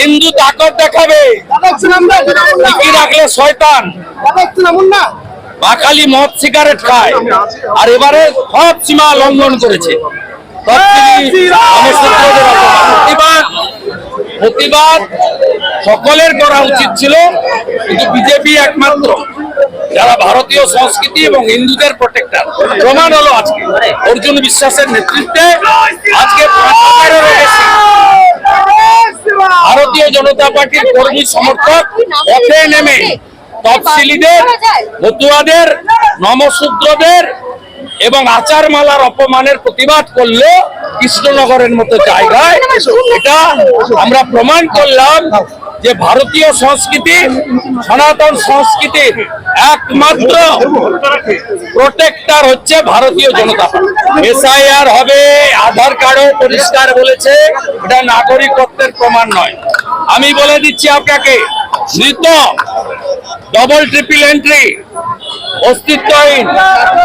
হিন্দু তাকত দেখাবে। রাখলে শয়তান? বাকালি মদ সিগারেট খায়। আর এবারে সব সীমা লঙ্ঘন করেছে। প্রতিবাদ সকলের করা উচিত ছিল, কিন্তু বিজেপি একমাত্র, যারা ভারতীয় সংস্কৃতি এবং হিন্দুদের প্রোটেক্টর প্রমাণ হলো আজকে। অর্জুন বিশ্বাসের নেতৃত্বে আজকে ভারতীয় জনতা পার্টির কর্মী সমর্থক পথে নেমে তফসিলিদের, মতুয়াদের নমশূদ্রদের এবং আচারমালার অপমানের প্রতিবাদ করল কৃষ্ণনগরের মতো জায়গায় এটা আমরা প্রমাণ করলাম যে ভারতীয় সংস্কৃতি, সনাতন সংস্কৃতির একমাত্র প্রোটেক্টর হচ্ছে ভারতীয় জনতা এসআইআর হবে, আধার কার্ডও পরিষ্কার বলেছে, এটা নাগরিকত্বের প্রমাণ নয়। আমি বলে দিচ্ছি আপনাকে মৃত ডবল ট্রিপল এন্ট্রি অস্তিত্বহীন।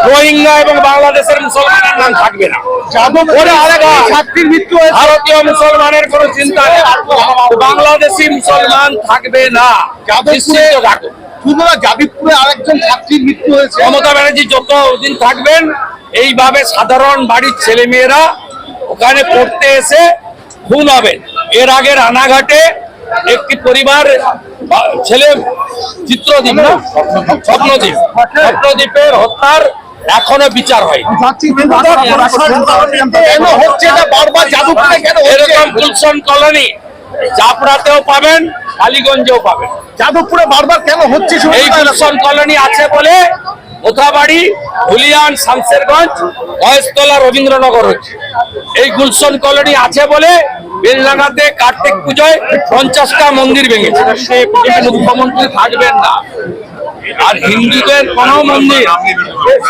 রোহিঙ্গা এবং বাংলাদেশের মুসলমানের নাম থাকবে না। ভারতীয় মুসলমানের কোনো চিন্তা নেই। বাংলাদেশি মুসলমান থাকবে না। আরেকজন ছাত্রীর মৃত্যু হয়েছে মমতা ব্যানার্জি যতদিন থাকবেন, এইভাবে সাধারণ বাড়ির ছেলে মেয়েরা ওখানে পড়তে এসে খুন হবে। এর আগে রানাঘাটে একটি পরিবার ছেলে চিত্রদ্বীপ না? স্বপ্নদ্বীপ স্বপ্নদ্বীপের হত্যার এখনও বিচার হয় কেন হচ্ছে এটা বারবার যাদবপুরে কেন এরকম গুলশন কলোনি চাপড়াতেও পাবেন কালীগঞ্জেও পাবেন। যাদবপুরে বারবার কেন হচ্ছে এই গুলশন কলোনি আছে বলে মোথাবাড়ি হুলিয়ান শামসেরগঞ্জ মহেশতলা রবীন্দ্রনগর হচ্ছে। এই গুলশন কলোনি আছে বলে বেলডাঙ্গাতে কার্তিক পুজোয় পঞ্চাশটা মন্দির ভেঙেছে। সে মুখ্যমন্ত্রী থাকবেন না। আর হিন্দুদের কোন মন্দির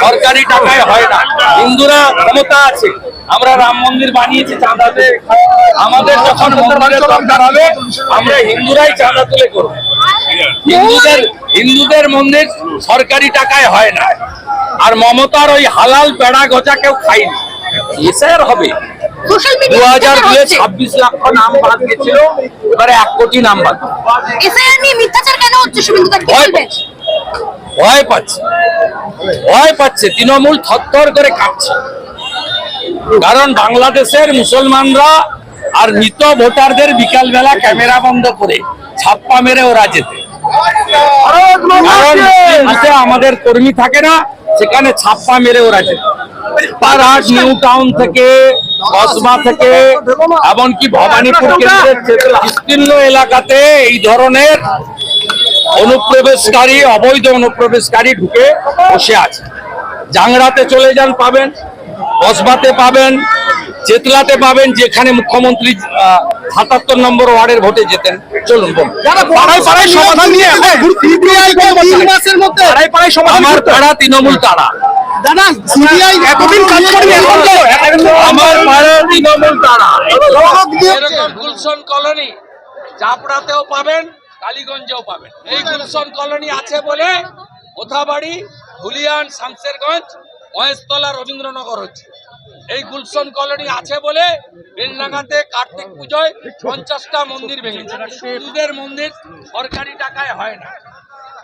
সরকারি টাকায় হয় না। হিন্দুরা ক্ষমতা আছে। আমরা রাম মন্দির বানিয়েছি চাঁদাতে আমাদের যখন হবে, আমরা হিন্দুরাই চাঁদা তুলে করব। হিন্দুদের হিন্দুদের মন্দির সরকারি টাকায় হয় না। আর মমতার ওই হালাল পেড়া গজা কেউ খায়নি। এসআর হবে। দু হাজার দুয়ে ছাব্বিশ লক্ষ নাম বাদ গেছিল এবারে এক কোটি নাম বাদ এসআইআর নিয়ে মিথ্যাচার কেন হচ্ছে শুভেন্দু দা কি ভয় পাচ্ছে। ভয় পাচ্ছে। তৃণমূল থরথর করে কাঁপছে। কারণ বাংলাদেশের মুসলমানরা আর মৃত ভোটারদের বিকাল বেলা ক্যামেরা বন্ধ করে ছাপ্পা মেরে ওরা যেতে। কারণ আমাদের কর্মী থাকে না সেখানে ছাপ্পা মেরে ওরা যেত। নিউ টাউন থেকে কসবা থেকে এমনকি ভবানীপুর বিস্তীর্ণ এলাকাতে এই ধরনের অনুপ্রবেশকারী অবৈধ অনুপ্রবেশকারী ঢুকে বসে আছে। জাংরাতে চলে যান পাবেন কসবাতে পাবেন চেতলাতে পাবেন যেখানে মুখ্যমন্ত্রী সাতাত্তর নম্বর ওয়ার্ডের ভোটে যেতেন চলুন আমার পাড়া তৃণমূল তারা। দাদা সিবিআই এতদিন কাজ করেনি এখন তো আমার পাড়া তৃণমূল তারা। এরকম গুলশন কলোনি চাপড়াতেও পাবেন কালীগঞ্জেও পাবেন। এই গুলশন কলোনি আছে বলে কোথাবাড়ি হুলিয়ান শামসেরগঞ্জ মহেশতলা রবীন্দ্রনগর হচ্ছে। এই গুলশন কলোনি আছে বলে বেলডাঙ্গাতে কার্তিক পুজোয় পঞ্চাশটা মন্দির ভেঙেছে। হিন্দুদের মন্দির সরকারি টাকায় হয় না।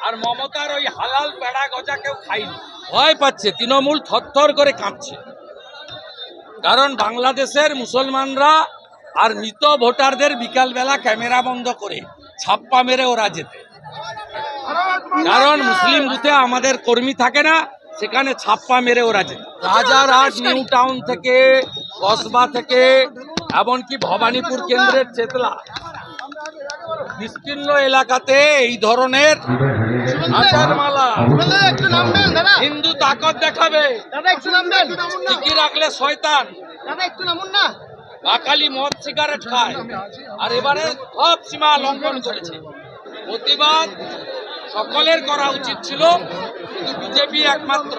আর মমতার ওই হালাল পেড়া গজা কেউ খায়নি। ভয় পাচ্ছে, তৃণমূল থরথর করে কাঁপছে। কারণ বাংলাদেশের মুসলমানরা আর মৃত ভোটারদের বিকালবেলা ক্যামেরা বন্ধ করে ছাপ্পা মেরে ওরা যেতে। কারণ মুসলিম বুথে আমাদের কর্মী থাকে না, সেখানে ছাপ্পা মেরে ওরা যেত। রাজারহাট নিউ টাউন থেকে, কসবা থেকে, এমনকি ভবানীপুর কেন্দ্রের চেতলা। বিস্তীর্ণ এলাকাতে এই ধরনের হিন্দু তাকত দেখাবে। দাদা একটু নামবেন টিকি রাখলে শয়তান। দাদা একটু নামুন না। বাকালি মদ সিগারেট খায়। আর এবারে সব সীমা লঙ্ঘন করেছে। প্রতিবাদ সকলের করা উচিত ছিল কিন্তু বিজেপি একমাত্র।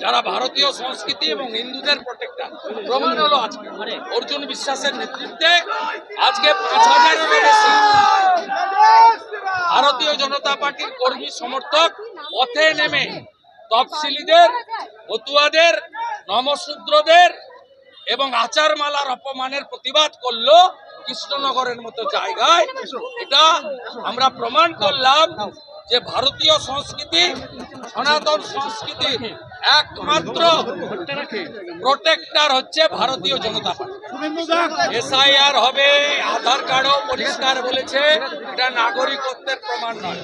যারা ভারতীয় সংস্কৃতি এবং হিন্দুদের প্রোটেক্টর প্রমাণ হলো আজকে। অর্জুন বিশ্বাসের নেতৃত্বে আজকে পাঁচ হাজারেরও বেশি। ভারতীয় জনতা পার্টির কর্মী সমর্থক পথে নেমে তফসিলিদের পতুয়াদের নমশূদ্রদের এবং আচারমালার অপমানের প্রতিবাদ করল কৃষ্ণনগরের মতো জায়গায়। এটা আমরা প্রমাণ করলাম যে ভারতীয় সংস্কৃতি, সনাতন সংস্কৃতি একমাত্র প্রোটেক্টার হচ্ছে ভারতীয় জনতা এসআইআর হবে, আধার কার্ডও পরিষ্কার বলেছে, এটা নাগরিকত্বের প্রমাণ নয়।